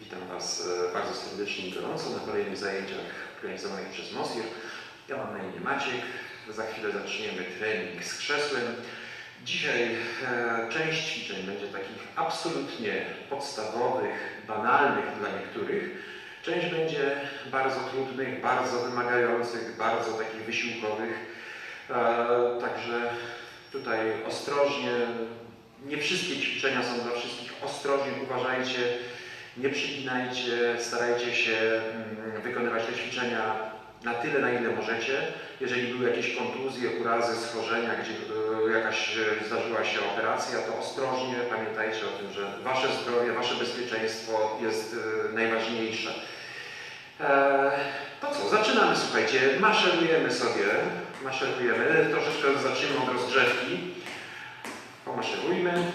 Witam Was e, bardzo serdecznie i gorąco na kolejnych zajęciach organizowanych przez MOSIR. Ja mam na imię Maciek. Za chwilę zaczniemy trening z krzesłem. Dzisiaj e, część ćwiczeń będzie takich absolutnie podstawowych, banalnych dla niektórych. Część będzie bardzo trudnych, bardzo wymagających, bardzo takich wysiłkowych. E, także tutaj ostrożnie, nie wszystkie ćwiczenia są dla wszystkich. Ostrożnie uważajcie, nie przyginajcie, starajcie się mm, wykonywać te ćwiczenia na tyle, na ile możecie. Jeżeli były jakieś kontuzje, urazy, schorzenia, gdzie e, jakaś e, zdarzyła się operacja, to ostrożnie pamiętajcie o tym, że Wasze zdrowie, Wasze bezpieczeństwo jest e, najważniejsze. To co, zaczynamy, słuchajcie, maszerujemy sobie, maszerujemy, troszeczkę zaczniemy od rozgrzewki. Pomaszerujmy.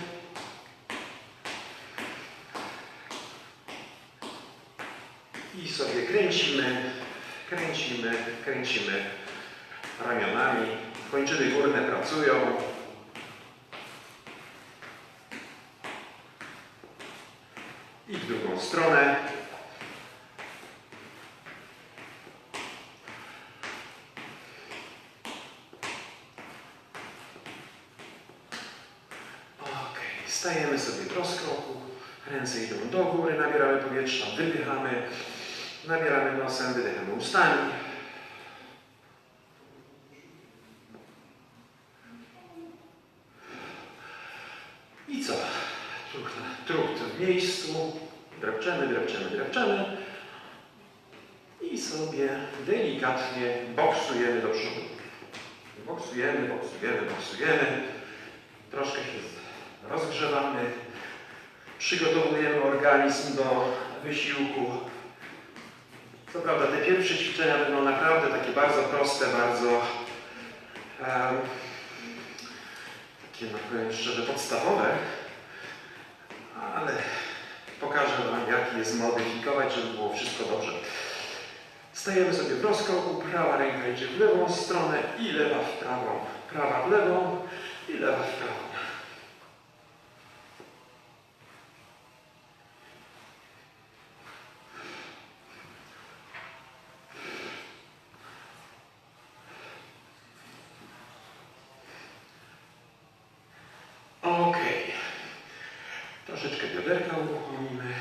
I sobie kręcimy, kręcimy, kręcimy ramionami. Kończyny górne pracują. I w drugą stronę. Ok, stajemy sobie w rozkroku. Ręce idą do góry, nabieramy powietrza, wydychamy. Nabieramy nosem, wydychamy ustami. I co? Trucht, trucht w miejscu. Drepczemy, drepczemy, drepczemy. I sobie delikatnie przodu. Boksujemy, boksujemy, boksujemy. Troszkę się rozgrzewamy. Przygotowujemy organizm do wysiłku. Co prawda te pierwsze ćwiczenia będą naprawdę takie bardzo proste, bardzo em, takie, no powiem szczerze, podstawowe, ale pokażę Wam, jak je zmodyfikować, żeby było wszystko dobrze. Stajemy sobie w rozkroku, prawa ręka idzie w lewą stronę i lewa w prawą, prawa w lewą i lewa w prawą. Ok. Troszeczkę bioderka uruchomimy.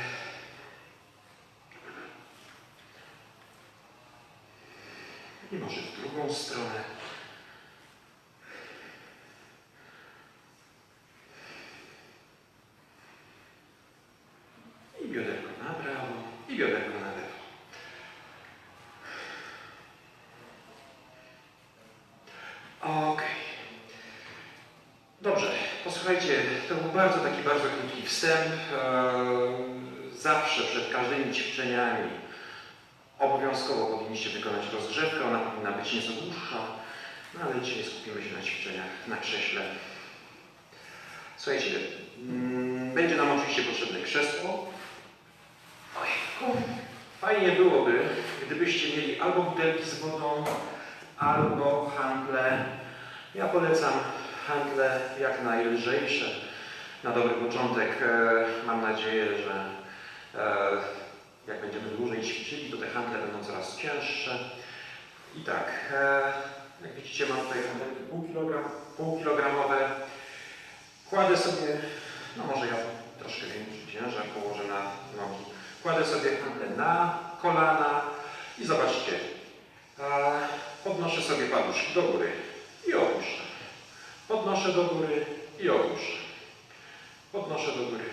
I może w drugą stronę. I bioderko na prawo, i bioderko na lewo. Okej. Dobrze, posłuchajcie, to był bardzo taki bardzo krótki wstęp. Eee, Zawsze przed każdymi ćwiczeniami obowiązkowo powinniście wykonać rozgrzewkę. Ona powinna być nieco dłuższa, no ale dzisiaj skupimy się na ćwiczeniach na krześle. Słuchajcie, mm, będzie nam oczywiście potrzebne krzesło. Ojku, fajnie byłoby, gdybyście mieli albo butelki z wodą, albo handle. Ja polecam handle jak najlżejsze. Na dobry początek e, mam nadzieję, że e, jak będziemy dłużej ćwiczyli, to te handle będą coraz cięższe. I tak, e, jak widzicie mam tutaj handelki pół, kilogram, półkilogramowe. Kładę sobie, no może ja troszkę większy ciężar położę na nogi. Kładę sobie handle na kolana i zobaczcie, e, podnoszę sobie paluszki do góry i opuszczam. Podnoszę do góry i opuszczam. Podnoszę do góry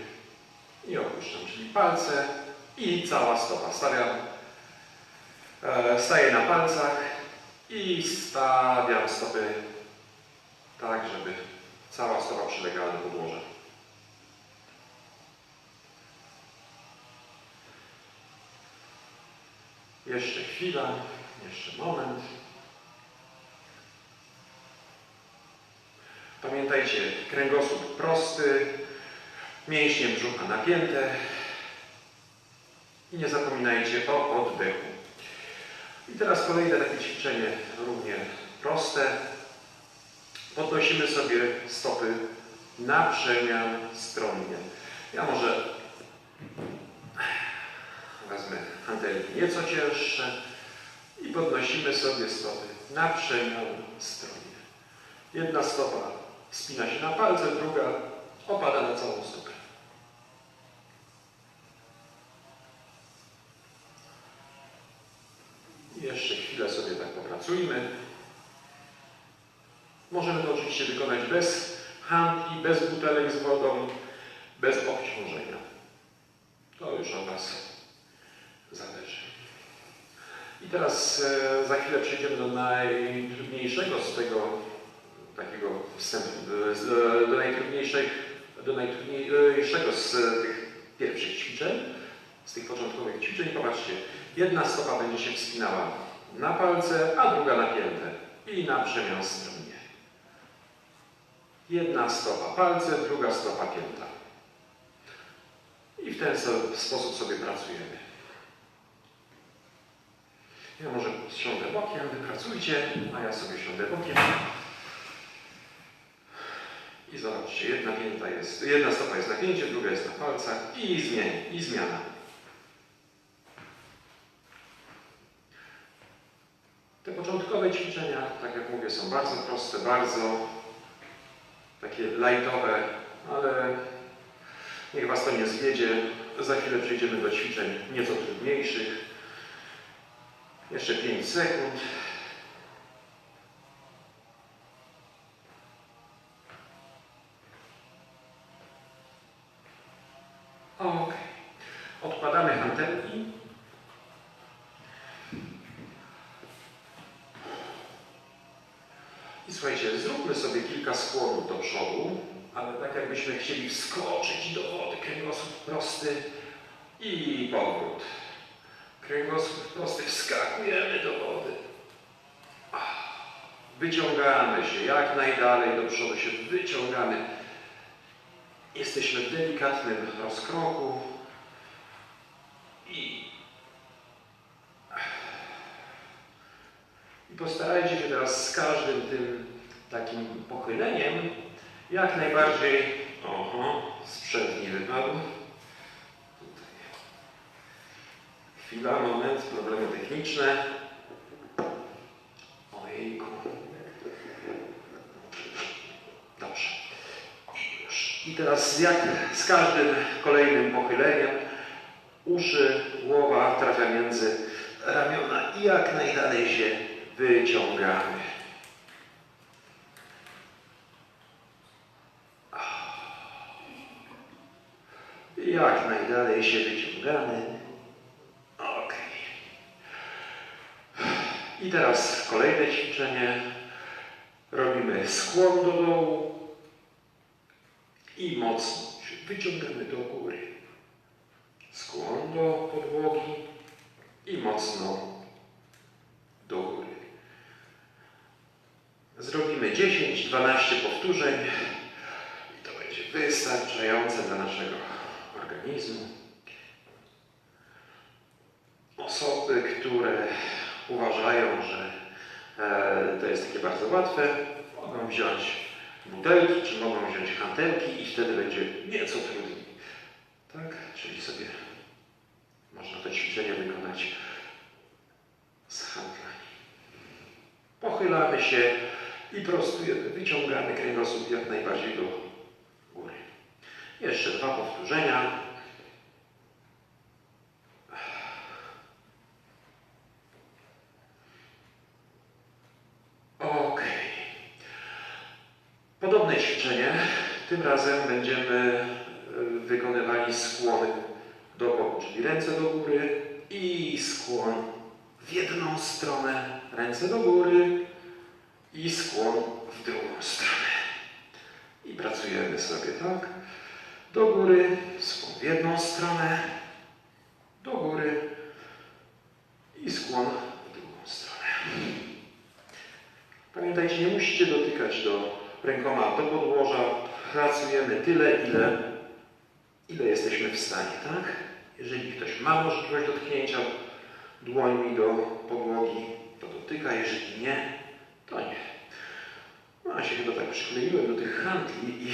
i opuszczam, czyli palce i cała stopa. Stawiam, e, staję na palcach i stawiam stopy tak, żeby cała stopa przylegała do podłoża. Jeszcze chwila, jeszcze moment. Pamiętajcie, kręgosłup prosty, mięśnie brzucha napięte i nie zapominajcie o oddechu. I teraz kolejne takie ćwiczenie równie proste. Podnosimy sobie stopy na przemian stronnie. Ja może nieco cięższe i podnosimy sobie stopy na przemian stronie. Jedna stopa wspina się na palce, druga opada na całą stopę. I Jeszcze chwilę popracujmy. Możemy to oczywiście wykonać bez handli, bez butelek z wodą, bez obciążenia. To już od Was zależy. I teraz e, za chwilę przejdziemy do najtrudniejszego z tego takiego wstępu, do, z- do, najtrudniejszej, do najtrudniejszego z tych pierwszych ćwiczeń, z tych początkowych ćwiczeń. Popatrzcie, jedna stopa będzie się wspinała na palce, a druga na piętę i na przemian stronie. Jedna stopa palce, druga stopa pięta. I w ten sposób sobie pracujemy. Ja może siądę bokiem, wy pracujcie, a ja sobie siądę bokiem. I zobaczcie, jedna pięta jest, jedna stopa jest na pięcie, druga jest na palcach i zmień, i zmiana. Te początkowe ćwiczenia, tak jak mówię, są bardzo proste, bardzo takie lightowe, ale niech Was to nie zwiedzie. Za chwilę przejdziemy do ćwiczeń nieco trudniejszych. Jeszcze 5 sekund. Ok. Odkładamy hantelki. I słuchajcie, zróbmy sobie kilka skłonów do przodu, ale tak jakbyśmy chcieli wskoczyć do wody, kręgosłup prosty i powrót. Kręgosłup prosty, wskakujemy do wody. Wyciągamy się jak najdalej do przodu, się wyciągamy. Jesteśmy w delikatnym rozkroku I postarajcie się teraz z każdym tym takim pochyleniem jak najbardziej. Oho, sprzęt nie wypadł. Tutaj. Chwila, moment, problemy techniczne. Ojejku. Dobrze. I już. I teraz jak z każdym kolejnym pochyleniem uszy, głowa trafia między ramiona i jak najdalej się wyciągamy. Najdalej się wyciągamy. Ok. I teraz kolejne ćwiczenie. Robimy skłon do dołu i mocno wyciągamy do góry. Skłon do podłogi i mocno do góry. Zrobimy 10-12 powtórzeń i to będzie wystarczające dla naszego organizmu. Osoby, które uważają, że e, to jest takie bardzo łatwe, mogą wziąć butelki, czy mogą wziąć hantelki i wtedy będzie nieco trudniej. Tak? Czyli sobie można to ćwiczenie wykonać z handlami. Pochylamy się i prostujemy, wyciągamy kręgosłup jak najbardziej do góry. Jeszcze dwa powtórzenia. Ok. Podobne ćwiczenie. Tym razem będziemy y, wykonywali skłony do boku, czyli ręce do góry i skłon w jedną stronę, ręce do góry i skłon w drugą stronę. I pracujemy sobie tak. Do góry, skłon w jedną stronę, do góry i skłon w drugą stronę. Pamiętajcie, nie musicie dotykać do rękoma do podłoża. Pracujemy tyle, ile, ile jesteśmy w stanie, tak? Jeżeli ktoś ma możliwość dotknięcia dłońmi do podłogi, to dotyka, jeżeli nie, to nie. No, ja się chyba tak przykleiłem do tych handli i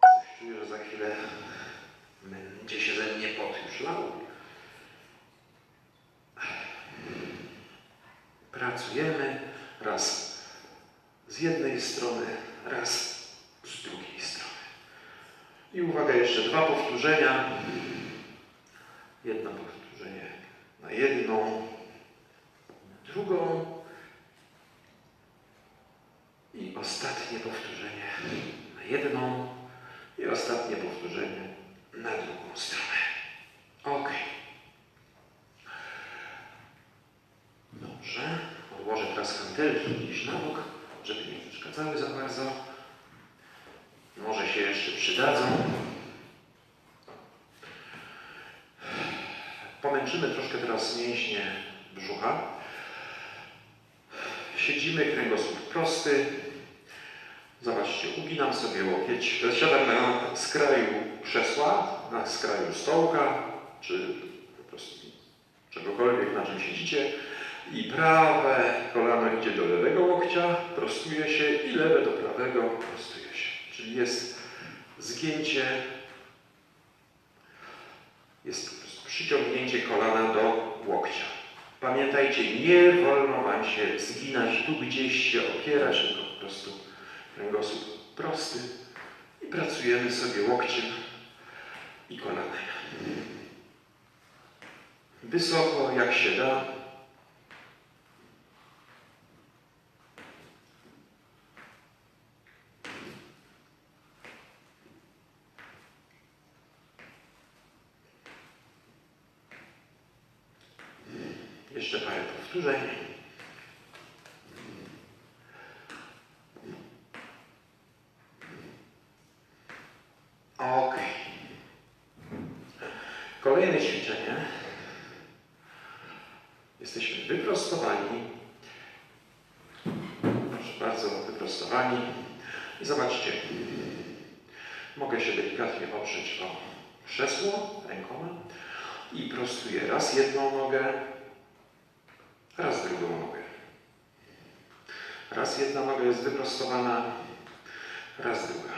coś czuję, że za chwilę będzie się ze mnie pot już pomyślał. Pracujemy raz z jednej strony, raz z drugiej strony. I uwaga, jeszcze dwa powtórzenia. Jedno powtórzenie na jedną, drugą i ostatnie powtórzenie na jedną i ostatnie powtórzenie na drugą stronę. Ok. Dobrze. Odłożę teraz hantelki gdzieś na bok, żeby nie przeszkadzały za bardzo. Może się jeszcze przydadzą. Pomęczymy troszkę teraz mięśnie brzucha. Siedzimy, kręgosłup prosty. Zobaczcie, uginam sobie łokieć. Siadam na skraju krzesła, na skraju stołka, czy po prostu czegokolwiek, na czym siedzicie. I prawe kolano idzie do lewego łokcia, prostuje się i lewe do prawego, prostuje się. Czyli jest zgięcie, jest przyciągnięcie kolana do łokcia. Pamiętajcie, nie wolno Wam się zginać, tu gdzieś się opierać, tylko po prostu kręgosłup prosty i pracujemy sobie łokciem i kolanem. Wysoko jak się da. Jeszcze parę powtórzeń. Ok. Kolejne ćwiczenie. Jesteśmy wyprostowani. Proszę bardzo, wyprostowani. Zobaczcie. Mogę się delikatnie oprzeć o krzesło rękoma i prostuję raz jedną nogę, raz drugą nogę. Raz jedna noga jest wyprostowana, raz druga.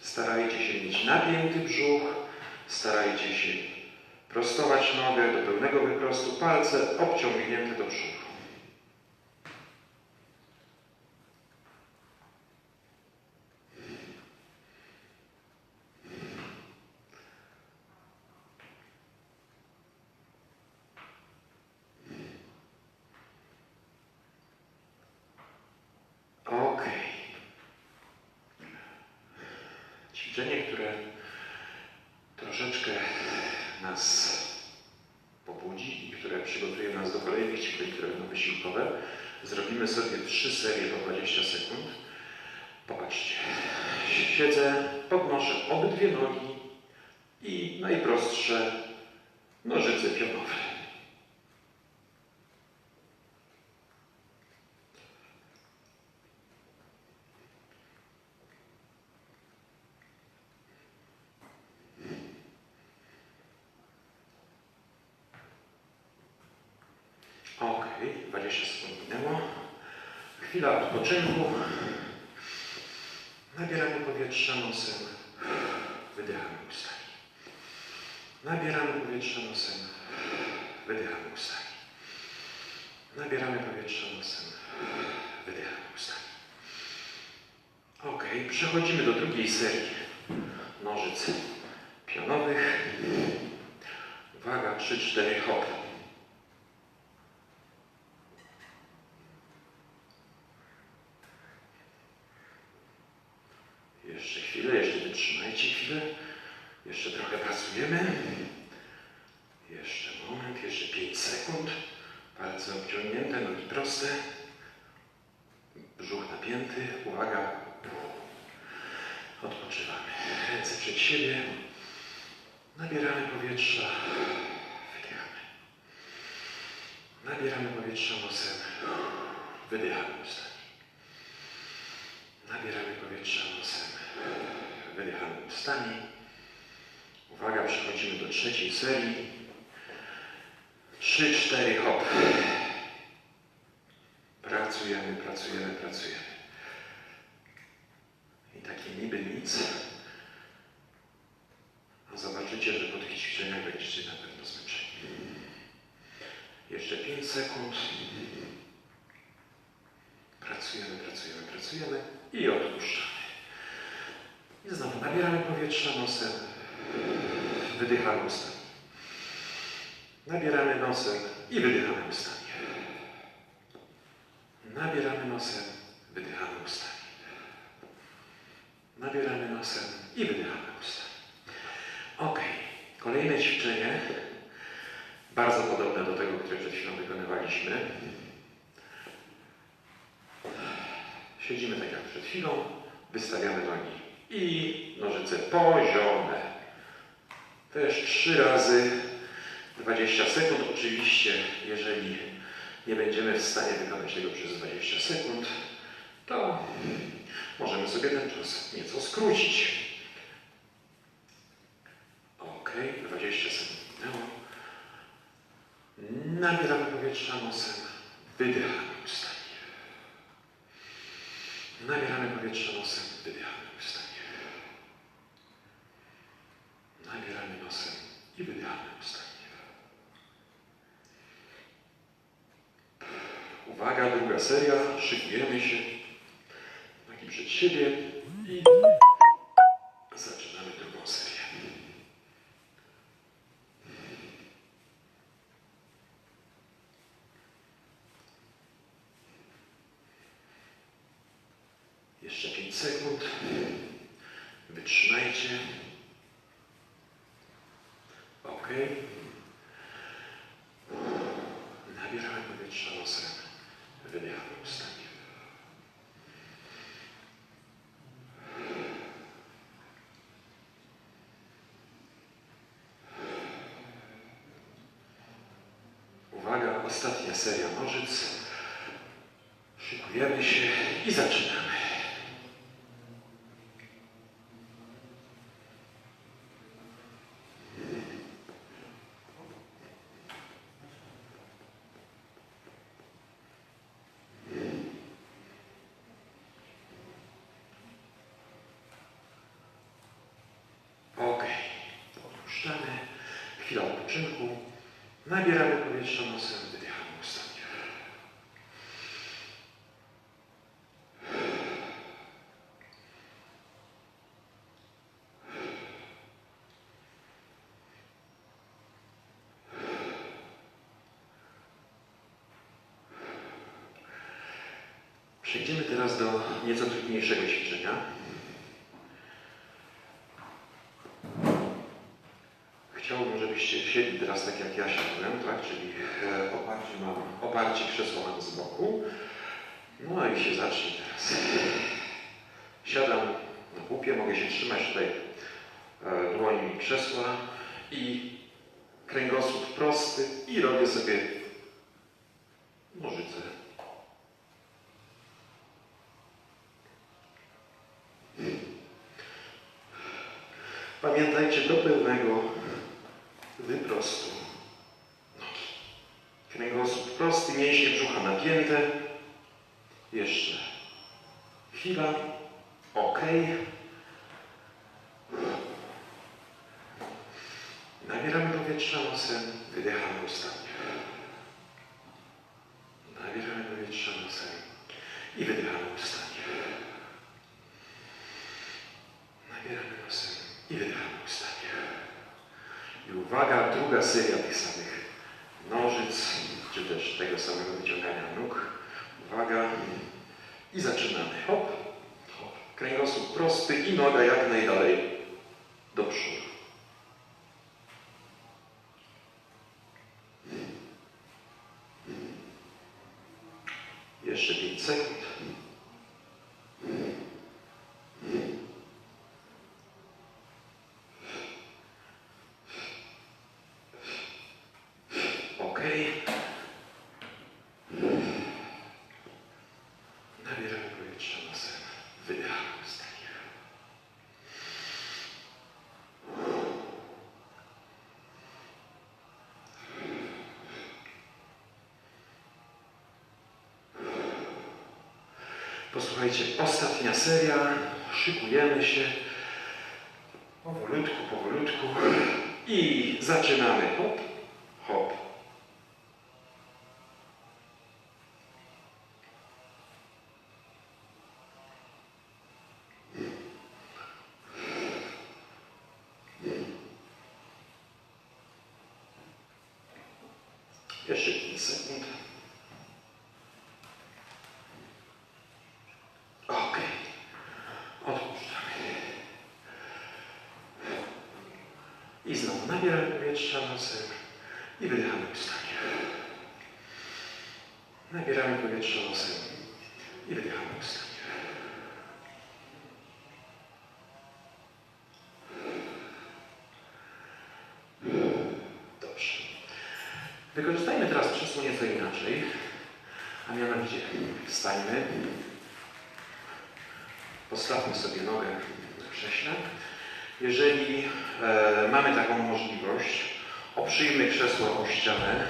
Starajcie się mieć napięty brzuch, starajcie się prostować nogę do pełnego wyprostu, palce obciągnięte do przodu. Ok. Ćwiczenie, które troszeczkę nas pobudzi i które przygotuje nas do kolejnych ćwiczeń, które będą wysiłkowe. Zrobimy sobie trzy serie po 20 sekund. Popatrzcie. Siedzę, podnoszę obydwie nogi i najprostsze nożyce pionowe. Ok, 20 sekund minęło. Chwila odpoczynku. Nabieramy powietrza nosem. Wydychamy ustami. Nabieramy powietrza nosem. Wydychamy ustami. Nabieramy powietrza nosem. Wydychamy ustami. Ok, przechodzimy do drugiej serii nożyc pionowych. Uwaga, 3-4 hop. Jeszcze chwilę, jeszcze wytrzymajcie chwilę. Jeszcze trochę pracujemy. Jeszcze moment, jeszcze 5 sekund. Palce obciągnięte, nogi proste. Brzuch napięty. Uwaga. Odpoczywamy. Ręce przed siebie. Nabieramy powietrza. Wydychamy. Nabieramy powietrza nosem. Wydychamy ustami. Nabieramy powietrza nosem. Wydychamy ustami. Uwaga, przechodzimy do trzeciej serii. Trzy, cztery, hop. Pracujemy, pracujemy, pracujemy. zobaczycie, że po tych ćwiczeniach będziecie na pewno zmęczeni. Jeszcze 5 sekund. Pracujemy, pracujemy, pracujemy i odpuszczamy. I znowu nabieramy powietrza nosem, wydychamy ustami. Nabieramy nosem i wydychamy ustami. Nabieramy nosem, wydychamy ustami. Nabieramy nosem i wydychamy ustami. Ok, kolejne ćwiczenie, bardzo podobne do tego, które przed chwilą wykonywaliśmy. Siedzimy tak jak przed chwilą, wystawiamy nogi i nożyce poziome. Też trzy razy 20 sekund. Oczywiście, jeżeli nie będziemy w stanie wykonać tego przez 20 sekund, to możemy sobie ten czas nieco skrócić. Ok, 20 sekund minęło. Nabieramy powietrza nosem, wydychamy ustami. Nabieramy powietrza nosem, wydychamy ustami. Nabieramy nosem i wydychamy ustami. Uwaga, druga seria. Szykujemy się. Przed siebie i zaczynamy drugą serię. Jeszcze 5 sekund. Wytrzymajcie. Ok. Nabieramy powietrza nosem. Wydychamy ustami. Uwaga, ostatnia seria nożyc. Szykujemy się i zaczynamy. Ok, odpuszczamy. Chwila odpoczynku. Nabieramy powietrza nosem, wydychamy ustami. Przejdziemy teraz do nieco trudniejszego ćwiczenia. Chciałbym, żebyście siedli teraz tak jak ja siadłem, tak? Czyli e, oparcie mam, oparcie krzesła mam z boku. No i się zacznie teraz. Siadam na pupie, mogę się trzymać tutaj e, dłońmi krzesła i kręgosłup prosty i robię sobie nożyce. Pamiętajcie do pełnego wyprostu nogi. Kręgosłup prosty, mięśnie brzucha napięte. Jeszcze chwila. Ok. Nabieramy powietrza nosem, wydychamy ustami. Nabieramy powietrza nosem i wydychamy ustami. Nabieramy nosem i wydychamy ustami. I uwaga, druga seria tych samych nożyc, czy też tego samego wyciągania nóg. Uwaga. I zaczynamy. Hop, hop. Kręgosłup prosty i noga jak najdalej do przodu. Jeszcze 5 sekund. Ok. Nabieramy powietrza nosem. Wydychamy ustami. Posłuchajcie, ostatnia seria. Szykujemy się. Powolutku, powolutku. I zaczynamy. Hop. Jeszcze 5 sekund. Okej. Odpuszczamy. Nabieramy powietrza nosem i wydychamy ustami. Nabieramy powietrza nosem i wydychamy ustami. Dobrze. Wykorzystajmy teraz krzesło nieco inaczej, a mianowicie wstańmy, postawmy sobie nogę na krześle. Jeżeli e, mamy taką możliwość, oprzyjmy krzesło o ścianę,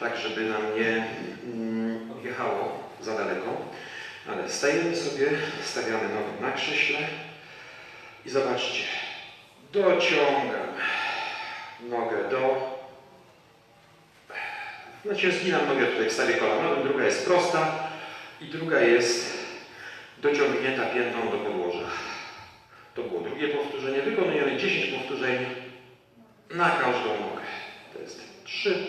tak żeby nam nie mm, odjechało za daleko. Ale stajemy sobie, stawiamy nogę na krześle i zobaczcie, dociągam nogę do znaczy zginam nogę tutaj w stawie kolanowym, druga jest prosta i druga jest dociągnięta piętą do podłoża. To było drugie powtórzenie. Wykonujemy 10 powtórzeń na każdą nogę. To jest 3.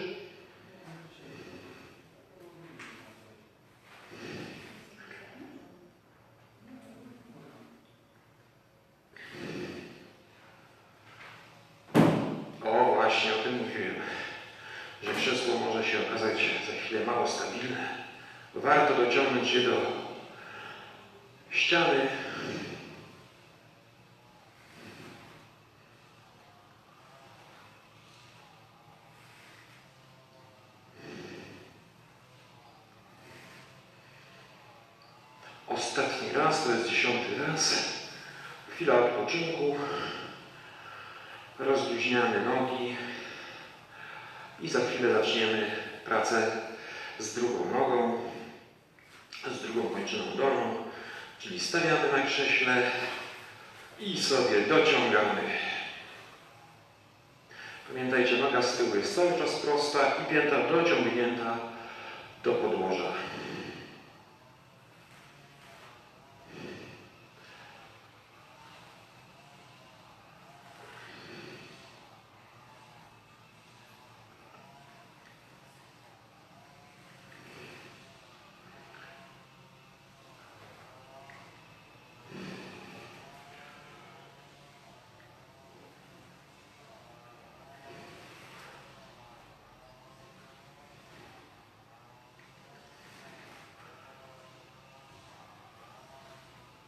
O, właśnie o tym mówiłem że krzesło może się okazać za chwilę mało stabilne. Warto dociągnąć je do ściany. Ostatni raz, to jest dziesiąty raz. Chwila odpoczynku. Rozluźniamy nogi. I za chwilę zaczniemy pracę z drugą nogą, z drugą kończyną dolną, czyli stawiamy na krześle i sobie dociągamy. Pamiętajcie, noga z tyłu jest cały czas prosta i pięta dociągnięta do podłoża.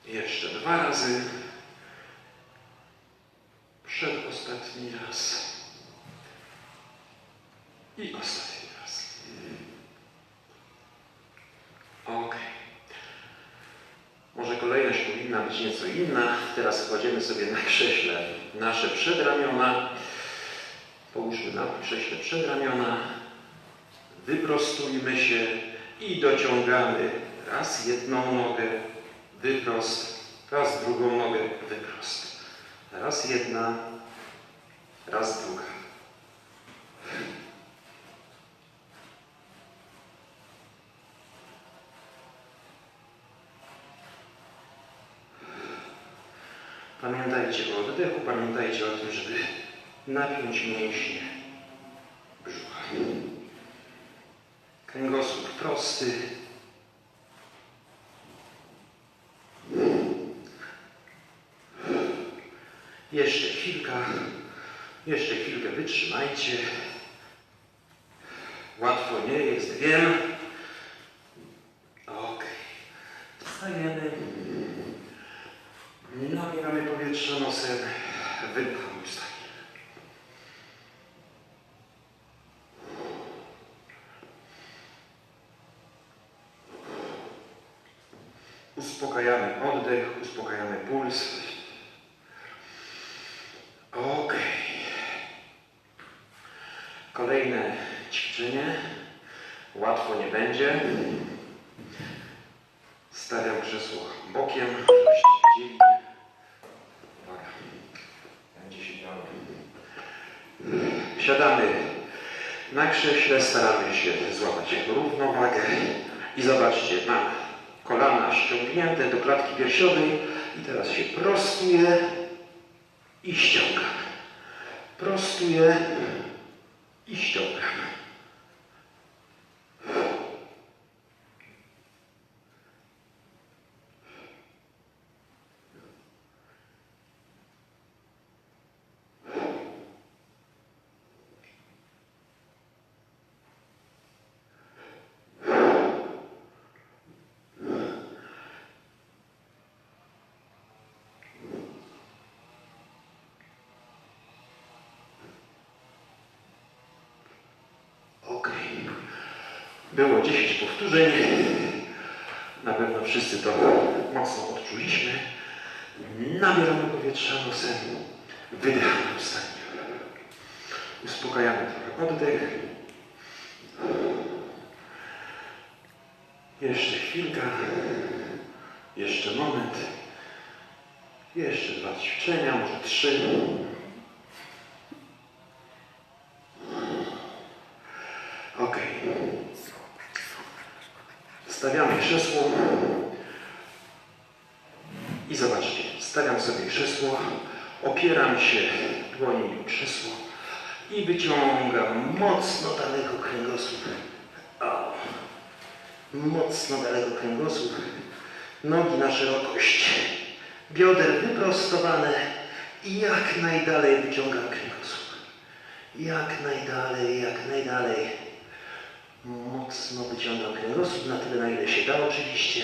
Jeszcze dwa razy. Przedostatni raz. I ostatni raz. Ok. Może kolejność powinna być nieco inna. Teraz kładziemy sobie na krześle nasze przedramiona. Połóżmy na krześle przedramiona. Wyprostujmy się i dociągamy raz jedną nogę, wyprost, raz drugą nogę, wyprost. Raz jedna, raz druga. Pamiętajcie o oddechu, pamiętajcie o tym, żeby napiąć mięśnie brzucha. Kręgosłup prosty, Jeszcze chwilkę, jeszcze chwilkę wytrzymajcie. Łatwo nie jest, wiem. Ok. Wstajemy. Nabieramy powietrza nosem. Wydychamy ustami. Uspokajamy oddech, uspokajamy puls. Staramy się złapać równowagę i zobaczcie, mam kolana ściągnięte do klatki piersiowej i teraz się prostuję i ściągam. Prostuję i ściągam. Było 10 powtórzeń. Na pewno wszyscy to mocno odczuliśmy. Nabieramy powietrza nosem, wydychamy ustami. Uspokajamy trochę oddech. Jeszcze chwilka. Jeszcze moment. Jeszcze dwa ćwiczenia, może trzy. Ok. Stawiamy krzesło. I zobaczcie, stawiam sobie krzesło, opieram się dłoni o krzesło i wyciągam mocno daleko kręgosłup. O. Mocno daleko kręgosłup. Nogi na szerokość. Bioder wyprostowane i jak najdalej wyciągam kręgosłup. Jak najdalej, jak najdalej. Mocno wyciągam kręgosłup na tyle, na ile się da oczywiście.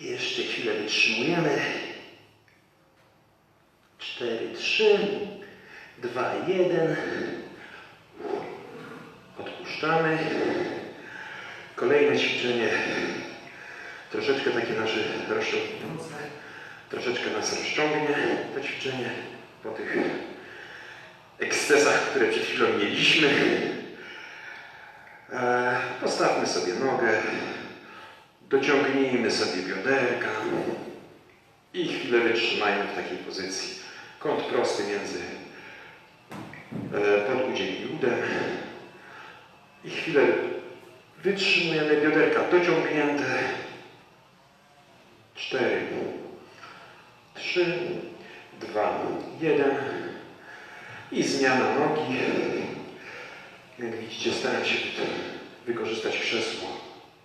Jeszcze chwilę wytrzymujemy. 4, 3, 2, 1. Odpuszczamy. Kolejne ćwiczenie. Troszeczkę takie nasze rozciągnięce. Troszeczkę nas rozciągnie to ćwiczenie po tych ekscesach, które przed chwilą mieliśmy. E, Postawmy sobie nogę. Dociągnijmy sobie bioderka i chwilę wytrzymajmy w takiej pozycji. Kąt prosty między e, podłudziem i udem. I chwilę wytrzymujemy bioderka dociągnięte. Cztery, trzy, dwa, jeden. I zmiana nogi. Jak widzicie, staram się wykorzystać krzesło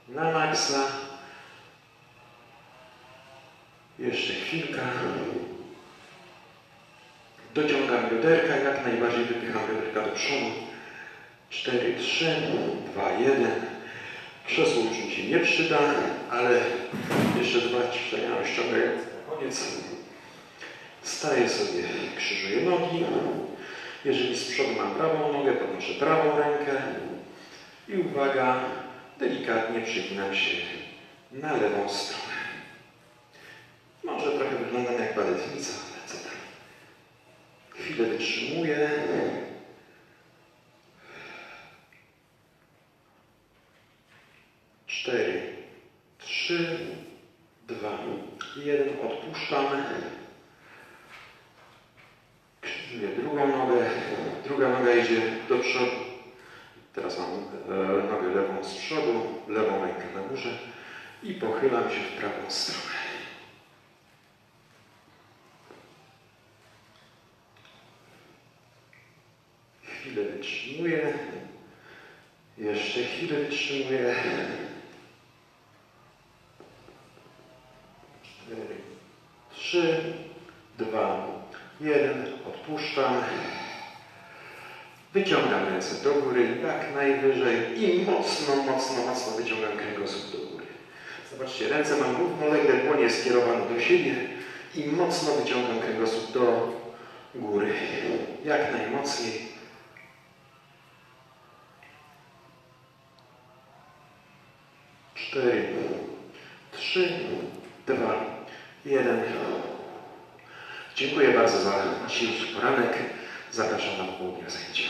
na maksa. Jeszcze chwilka. Dociągam bioderka, jak najbardziej wypycham bioderka do przodu. 4, 3, 2, 1. Krzesło już mi się nie przyda, ale jeszcze dwa ćwiczenia rozciągające na koniec. Staję sobie, krzyżuję nogi. Jeżeli z przodu mam prawą nogę, podnoszę prawą rękę. I uwaga, delikatnie przyginam się na lewą stronę. Może trochę wyglądam jak baletnica, ale co tam. Chwilę wytrzymuję. Cztery, trzy, dwa, jeden. Odpuszczam. Krzyżuję drugą nogę. Druga noga idzie do przodu. Teraz mam e, nogę lewą z przodu, lewą rękę na górze i pochylam się w prawą stronę. Chwilę wytrzymuję. Chwilę wytrzymuję. Cztery, trzy, dwa, jeden. Odpuszczam. Wyciągam ręce do góry, jak najwyżej i mocno, mocno, mocno wyciągam kręgosłup do góry. Zobaczcie, ręce mam równolegle, dłonie skierowane do siebie i mocno wyciągam kręgosłup do góry. Jak najmocniej. trzy, dwa, jeden. Dziękuję bardzo za dzisiejszy poranek. Zapraszam na południe zajęcia.